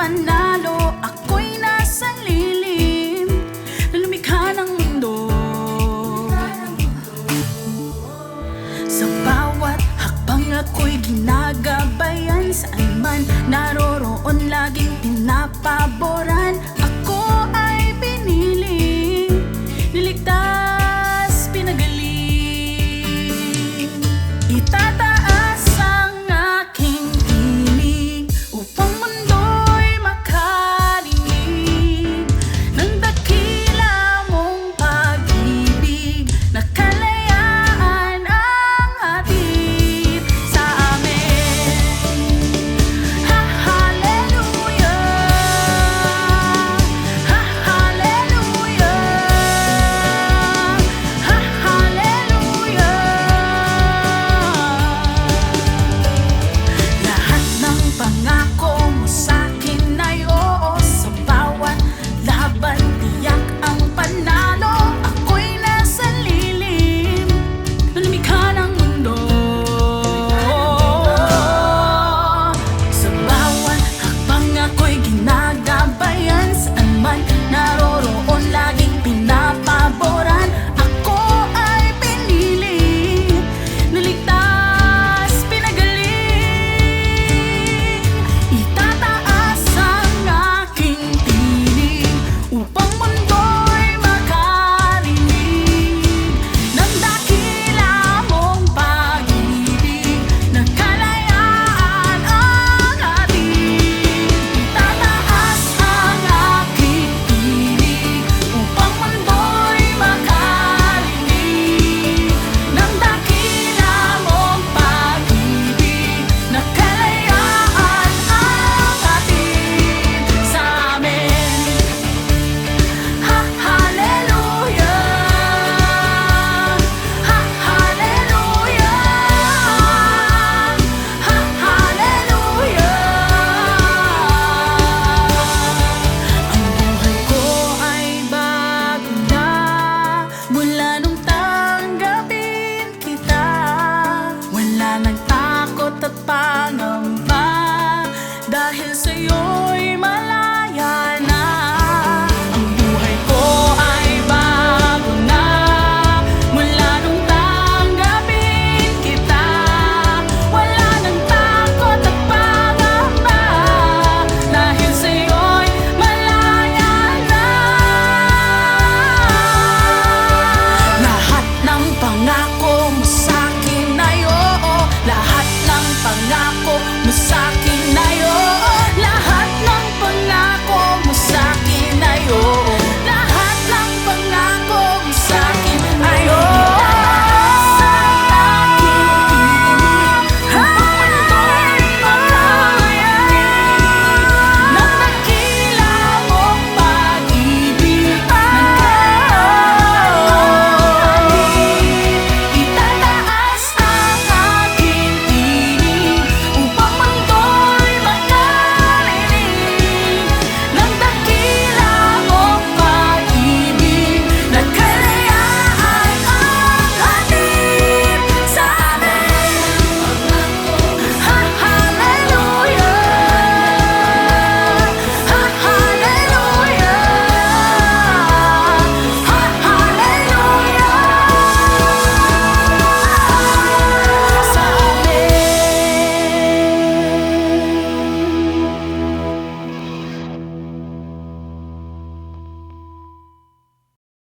panalo Ako'y nasa lilim. Na lumikha ng mundo. Sa bawat hakbang ako'y ginagabayan Saan man naroroon laging pinapabayan pangako